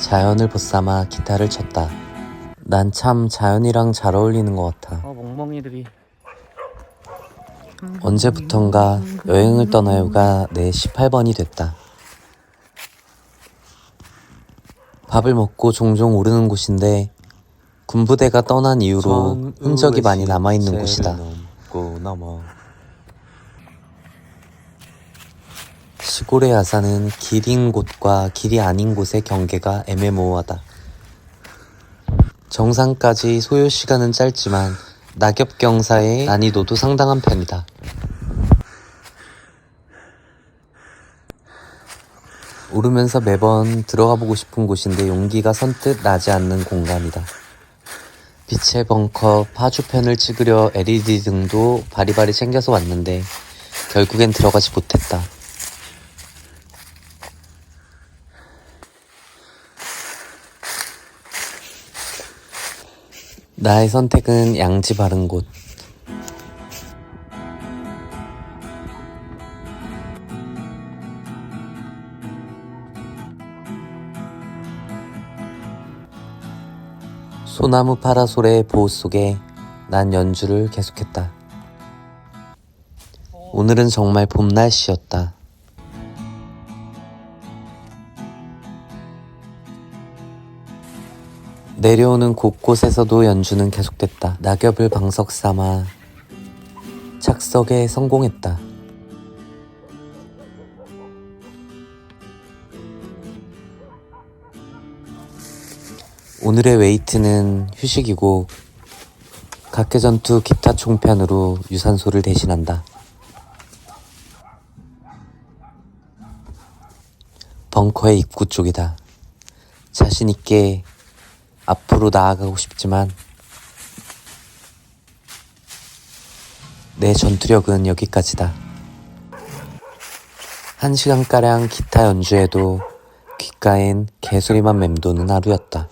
자연을 보쌈아 기타를 쳤다. 난 참 자연이랑 잘 어울리는 것 같아. 어 멍멍이들이 언제부턴가 여행을 떠나요가 내 18번이 됐다. 밥을 먹고 종종 오르는 곳인데 군부대가 떠난 이후로 흔적이 많이 남아있는 곳이다. 시골의 야산은 길인 곳과 길이 아닌 곳의 경계가 애매모호하다. 정상까지 소요 시간은 짧지만 낙엽 경사의 난이도도 상당한 편이다. 오르면서 매번 들어가 보고 싶은 곳인데 용기가 선뜻 나지 않는 공간이다. 빛의 벙커 파주편을 찍으려 LED 등도 바리바리 챙겨서 왔는데 결국엔 들어가지 못했다. 나의 선택은 양지 바른 곳. 소나무 파라솔의 보호 속에 난 연주를 계속했다. 오늘은 정말 봄 날씨였다. 내려오는 곳곳에서도 연주는 계속됐다. 낙엽을 방석 삼아 착석에 성공했다. 오늘의 웨이트는 휴식이고 각계전투 기타 총편으로 유산소를 대신한다. 벙커의 입구 쪽이다. 자신 있게 앞으로 나아가고 싶지만 내 전투력은 여기까지다. 한 시간가량 기타 연주에도 귓가엔 개소리만 맴도는 하루였다.